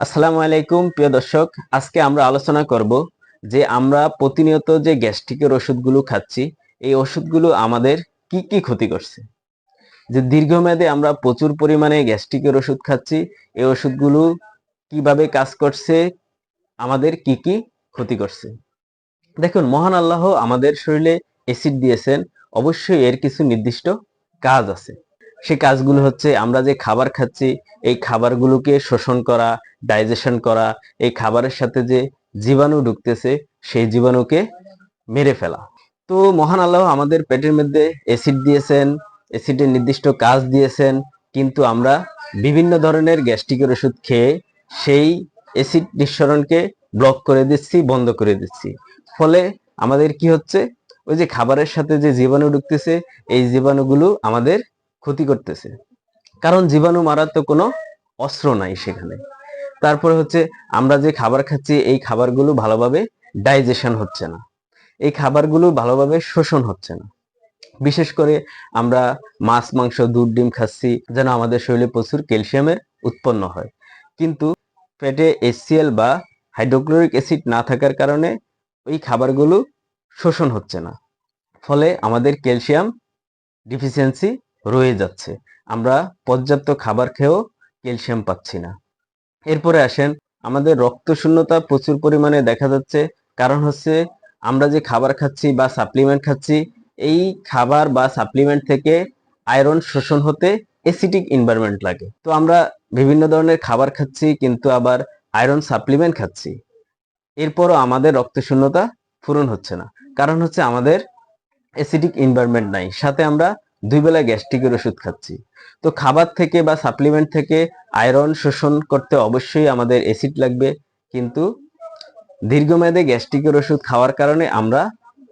আসসালামু আলাইকুম, প্রিয় দর্শক। আজকে আমরা আলোচনা করব যে আমরা প্রতিনিয়ত যে গ্যাস্ট্রিকের ওষুধগুলো খাচ্ছি, এই ওষুধগুলো আমাদের কি কি ক্ষতি করছে? যে দীর্ঘমেয়াদে আমরা প্রচুর পরিমাণে গ্যাস্ট্রিকের ওষুধ খাচ্ছি, এই ওষুধগুলো কীভাবে কাজ করছে, আমাদের কি কি ক্ষতি করছে? দেখুন, মহান আল্লাহ আমাদের শরীরে অ্যাসিড দিয়েছেন, অবশ্যই এর কিছু নির্দিষ্ট কাজ আছে। সেই কাজগুলো হচ্ছে আমরা যে খাবার খাচ্ছি, এই খাবারগুলোকে শোষণ করা ডাইজেশন করা, এই খাবারের সাথে যে জীবাণু ঢুকতেছে, সেই জীবাণুকে মেরে ফেলা। তো মহান আল্লাহ আমাদের পেটের মধ্যে অ্যাসিড দিয়েছেন অ্যাসিডের নির্দিষ্ট কাজ দিয়েছেন, কিন্তু আমরা বিভিন্ন ধরনের গ্যাস্ট্রিকের ওষুধ খেয়ে সেই অ্যাসিড নিঃসরণকে ব্লক করে দিচ্ছি, বন্ধ করে দিচ্ছি। ফলে আমাদের কি হচ্ছে? ওই যে খাবারের সাথে যে জীবাণু ঢুকতেছে, এই জীবাণুগুলো আমাদের ক্ষতি করতেছে। কারণ জীবাণু মারার তো কোনো অস্ত্র নাই সেখানে। তারপরে হচ্ছে আমরা যে খাবার খাচ্ছি, এই খাবারগুলো ভালোভাবে ডাইজেশন হচ্ছে না। এই খাবারগুলো ভালোভাবে শোষণ হচ্ছে না। বিশেষ করে আমরা মাছ, মাংস, দুধ, ডিম খাচ্ছি যেন আমাদের শরীরে প্রচুর ক্যালসিয়ামের উৎপন্ন হয়। কিন্তু পেটে এসিএল বা হাইড্রোক্লোরিক অ্যাসিড না থাকার কারণে ওই খাবারগুলো শোষণ হচ্ছে না। ফলে আমাদের ক্যালসিয়াম ডিফিসিয়েন্সি রয়ে যাচ্ছে। আমরা পর্যাপ্ত খাবার খেয়েও ক্যালসিয়াম পাচ্ছি না। এরপরে আসেন, আমাদের রক্ত শূন্যতা প্রচুর পরিমাণে দেখা যাচ্ছে। কারণ হচ্ছে, আমরা যে খাবার খাচ্ছি বা সাপ্লিমেন্ট খাচ্ছি, এই খাবার বা সাপ্লিমেন্ট থেকে আয়রন শোষণ হতে অ্যাসিডিক এনভায়রনমেন্ট লাগে। তো আমরা বিভিন্ন ধরনের খাবার খাচ্ছি, কিন্তু আবার আয়রন সাপ্লিমেন্ট খাচ্ছি। এরপরও আমাদের রক্ত শূন্যতা পূরণ হচ্ছে না। কারণ হচ্ছে, আমাদের অ্যাসিডিক এনভায়রনমেন্ট নাই। সাথে আমরা দুই বেলা গ্যাস্ট্রিকের ওষুধ খাচ্ছি। তো খাবার থেকে বা সাপ্লিমেন্ট থেকে আয়রন শোষণ করতে অবশ্যই আমাদের অ্যাসিড লাগবে। কিন্তু দীর্ঘমেয়াদে গ্যাস্ট্রিকের ওষুধ খাওয়ার কারণে আমরা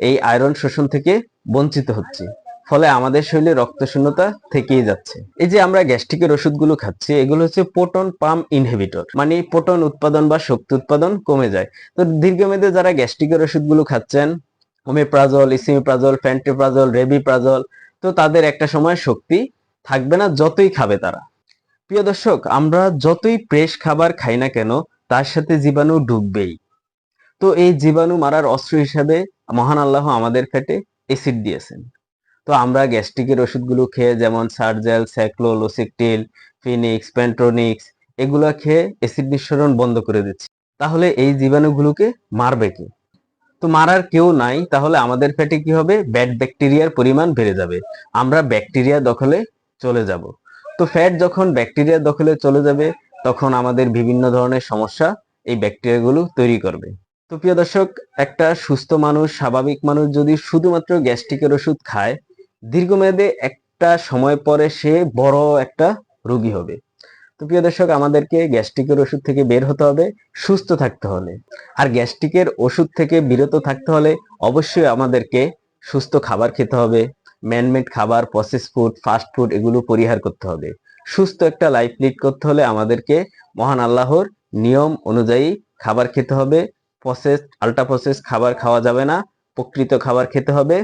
এই আয়রন শোষণ থেকে বঞ্চিত হচ্ছি। ফলে আমাদের শরীরে রক্ত শূন্যতা থেকেই যাচ্ছে। এই যে আমরা গ্যাস্ট্রিকের ওষুধগুলো খাচ্ছি, এগুলো হচ্ছে পোটন পাম ইনহিবিটর মানে পোটন উৎপাদন বা শক্তি উৎপাদন কমে যায়। তো দীর্ঘমেয়াদে যারা গ্যাস্ট্রিকের ওষুধগুলো খাচ্ছেন ওমেপ্রাজল ইসিমিপ্রাজল ফ্যান্টিপ্রাজল রেবিপ্রাজল তো তাদের একটা সময় শক্তি থাকবে না, যতই খাবে তারা। প্রিয় দর্শক, আমরা যতই ফ্রেশ খাবার খাই না কেন, তার সাথে জীবাণু ডুববেই। তো এই জীবাণু মারার অস্ত্র হিসাবে মহান আল্লাহ আমাদের পেটে অ্যাসিড দিয়েছেন। তো আমরা গ্যাস্ট্রিকের ওষুধগুলো খেয়ে, যেমন সার্জেল স্যাক্লো লোসিকটিল ফিনিক্স পেন্ট্রোনিক্স এগুলো খেয়ে অ্যাসিড নিঃসরণ বন্ধ করে দিচ্ছি। তাহলে এই জীবাণুগুলোকে মারবে কে? তো মারার কেউ নাই, তাহলে আমাদের পেটে কি হবে? ব্যাড ব্যাকটেরিয়ার পরিমাণ বেড়ে যাবে। আমরা ব্যাকটেরিয়া দখলে চলে যাব। তো ফ্যাট যখন ব্যাকটেরিয়া দখলে চলে যাবে, তখন আমাদের বিভিন্ন ধরনের সমস্যা এই ব্যাকটেরিয়াগুলো তৈরি করবে। তো প্রিয় দর্শক, একটা সুস্থ মানুষ, স্বাভাবিক মানুষ যদি শুধুমাত্র গ্যাস্ট্রিকের ওষুধ খায়, দীর্ঘমেয়াদে একটা সময় পরে সে বড় একটা রোগী হবে। তো প্রিয় দর্শক, আমাদেরকে গ্যাস্ট্রিকের ওষুধ থেকে বের হতে হবে, সুস্থ থাকতে হলে। আর গ্যাস্ট্রিকের ওষুধ থেকে বিরত থাকতে হলে অবশ্যই আমাদেরকে সুস্থ খাবার খেতে হবে। ম্যানমেড খাবার প্রসেস ফুড ফাস্ট ফুড এগুলো পরিহার করতে হবে। সুস্থ একটা লাইফ লিড করতে হলে আমাদেরকে মহান আল্লাহর নিয়ম অনুযায়ী খাবার খেতে হবে। প্রসেস আল্ট্রা প্রসেস খাবার খাওয়া যাবে না, প্রকৃত খাবার খেতে হবে,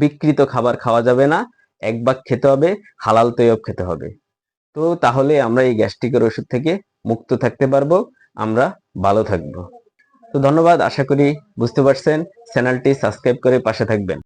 বিকৃত খাবার খাওয়া যাবে না, এক ভাগ খেতে হবে, হালাল তৈয়ব খেতে হবে। তো তাহলে আমরা এই গ্যাস্ট্রিকের ওষুধ থেকে মুক্ত থাকতে পারব। আমরা ভালো থাকব। তো ধন্যবাদ, আশা করি বুঝতে পারছেন। চ্যানেলটি সাবস্ক্রাইব করে পাশে থাকবেন।